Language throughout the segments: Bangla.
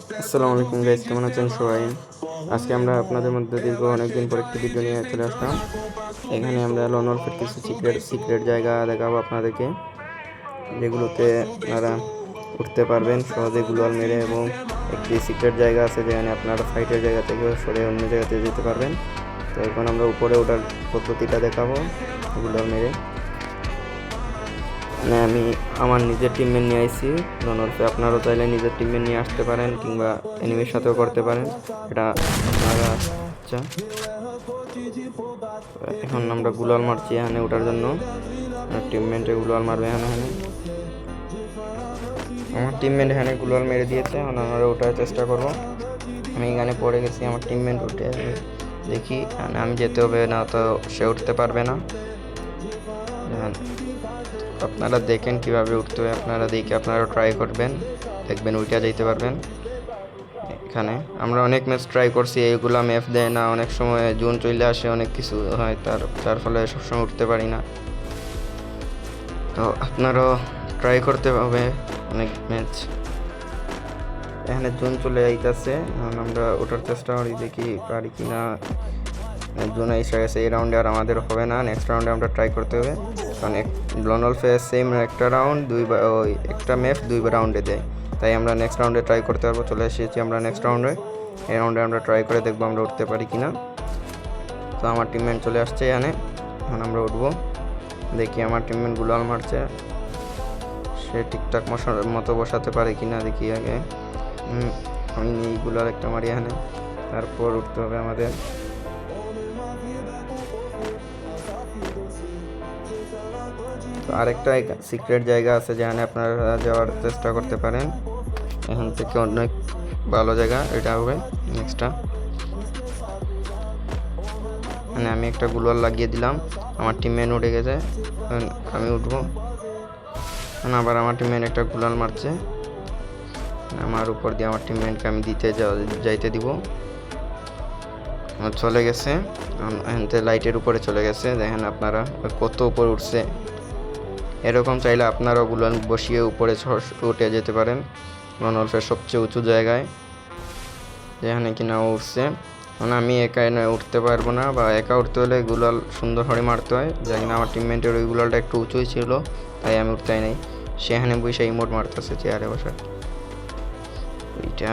আসসালামু আলাইকুম গাইজ কেমন আছেন সবাই? আজকে আমরা আপনাদের মধ্যে দীর্ঘ অনেকদিন পর একটি ভিডিও নিয়ে চলে আসলাম। এখানে আমরা লনলফের কিছু সিক্রেট সিক্রেট জায়গা দেখাবো আপনাদেরকে, যেগুলোতে আপনারা উঠতে পারবেন সহজে গুলোয়াল মেরে এবং একটি সিক্রেট জায়গা আছে যেখানে আপনারা ফাইটের জায়গা থেকে সরে অন্য জায়গাতে যেতে পারবেন। তো এখন আমরা উপরে ওঠার পদ্ধতিটা দেখাবো গুলোয়াল মেরে। মানে আমি আমার নিজের টিমমেট নিয়ে আইছি। রনলফে আপনারাও চাইলে নিজের টিমমেট নিয়ে আসতে পারেন কিংবা এনিমির সাথেও করতে পারেন। এটা আপনারা আচ্ছা। এখন আমরা গুলাল মারছি এখানে ওঠার জন্য। টিমমেন্টে গুলাল মারবে এখানে আমার টিমমেট এখানে গুলাল মেরে দিয়েছে, এখন আমরা ওঠার চেষ্টা করব। আমি এখানে পড়ে গেছি, আমার টিমমেট উঠে দেখি আমি যেতে হবে, না তো সে উঠতে পারবে না। আপনারা দেখেন কীভাবে উঠতে হয়। আপনারা দেখে আপনারা ট্রাই করবেন। দেখবেন উঠে যাইতে পারবেন। এখানে আমরা অনেক ম্যাচ ট্রাই করছি এইগুলা ম্যাপ দেয় না, অনেক সময় জুন চলে আসে, অনেক কিছু হয়, তার, যার ফলে সবসময় উঠতে পারি না। তো আপনারাও ট্রাই করতে হবে অনেক ম্যাচ এখানে জুন চলে যাইতেছে আমরা ওঠার চেষ্টা করি দেখি পারি কি না জুন এসে গেছে, এই রাউন্ডে আর আমাদের হবে না। নেক্সট রাউন্ডে আমরা ট্রাই করতে হবে। কারণ ব্লনল ফেস সেম একটা রাউন্ড দুই ওই একটা ম্যাপ দুই রাউন্ডে দেয়। তাই আমরা নেক্সট রাউন্ডে ট্রাই করতে পারব। চলে এসেছি আমরা নেক্সট রাউন্ডে এই রাউন্ডে আমরা ট্রাই করে দেখব আমরা উঠতে পারি কি না তো আমার টিমমেট চলে আসছে এখানে। এখন আমরা উঠবো। দেখি আমার টিমমেট গুলাল মারছে। সে ঠিকঠাক মশা- মতো বসাতে পারে কি না দেখি আগে। আমি এই গুলাল একটা মারি এখানে। তারপর উঠতে হবে আমাদের। তো আরেকটা সিক্রেট জায়গা আছে যেখানে আপনারা যাওয়ার চেষ্টা করতে পারেন। এখান থেকে অনেক ভালো জায়গা, এটা হবে নেক্সটটা মানে আমি একটা গুলোয়াল লাগিয়ে দিলাম, আমার টিমমেট উঠে গেছে। আমি উঠবো। আবার আমার টিমমেট একটা গুলাল মারছে। আমার উপর দিয়ে আমার টিমমেটকে আমি দিতে যাইতে দিব। চলে গেছে। লাইটের উপরে চলে গেছে। দেখেন আপনারা কত উপরে উঠছে। এরকম চাইলে আপনারাও গুলান বসিয়ে উপরে উঠে যেতে পারেন। রনলফের সবচেয়ে উঁচু জায়গায়। যেখানে কিনা উঠছে। মানে আমি একা উঠতে পারব না বা একা উঠতে হলে গুলাল সুন্দর করে মারতে হয়। যাই না, আমার টিমমেটের ওই গুলালটা একটু উঁচুই ছিল, তাই আমি উঠতে নাই সেখানে বসে ইমোট মারতেছে চেয়ারে বসে। ওইটা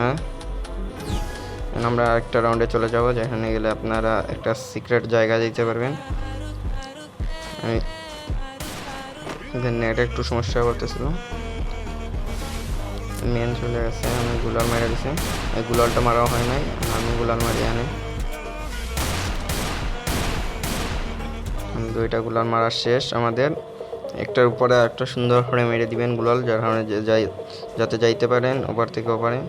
আমরা একটা রাউন্ডে চলে যাব, যেখানে গেলে আপনারা একটা সিক্রেট জায়গা দিতে পারবেন। আমি নেট একটু সমস্যা করতেছিল। মেন চলে গেছে, আমি গুলাল মেরে দিছে। এই গুলালটা মারাও হয় নাই, আমি গুলাল মারি আনি। আমি দুইটা গুলাল মারা শেষ আমাদের। একটার উপরে একটা সুন্দর করে মেরে দিবেন গুলাল, যার কারণে যাই, যাতে যাইতে পারেন, ওপার থেকে ওপারে।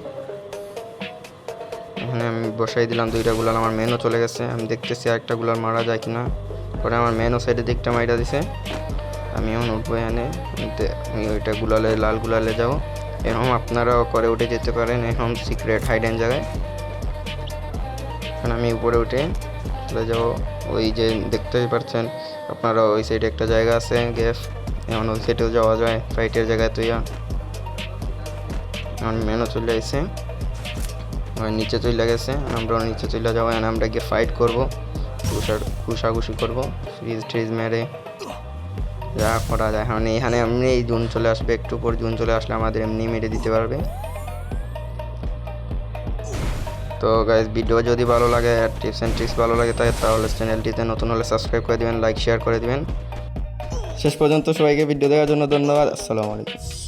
এখানে আমি বসাই দিলাম দুইটা গুলাল, আমার মেনও চলে গেছে। আমি দেখতেছি আর একটা গুলাল মারা যায় কিনা। পরে আমার মেনও সাইডে দিকটা মাইরা দিছে। আমি এখন উঠবো এখানে আমি ওইটা গুলালে, লাল গুলালে যাব। এরকম আপনারাও করে উঠে যেতে পারেন। এখন সিক্রেট হাইড হাইডেন জায়গায় এখন আমি উপরে উঠে চলে যাব। ওই যে দেখতেই পাচ্ছেন আপনারা ওই সাইডে একটা জায়গা আছে গ্যাস এখন ওই সাইডেও যাওয়া যায় ফাইটের জায়গায় তুইয়া। এখন মেনও চলে আসছে ওই নিচে চলে গেছে, আমরা নিচে চলে যাব। এখন আমরা গিয়ে ফাইট করব। ঘুষার ঘুষাঘুষি করব। ফ্রিজ ট্রিজ মেরে। যা করা যায়। এখন এখানে এমনি এই জুন চলে আসবে, একটু পর জুন চলে আসলে আমাদের এমনি মেরে দিতে পারবে। তো গাইজ ভিডিও যদি ভালো লাগে টিপস অ্যান্ড ট্রিক্স ভালো লাগে, তাই তাহলে চ্যানেলটিতে নতুন হলে সাবস্ক্রাইব করে দিবেন লাইক শেয়ার করে দেবেন। শেষ পর্যন্ত সবাইকে ভিডিও দেওয়ার জন্য ধন্যবাদ। আসসালামু আলাইকুম।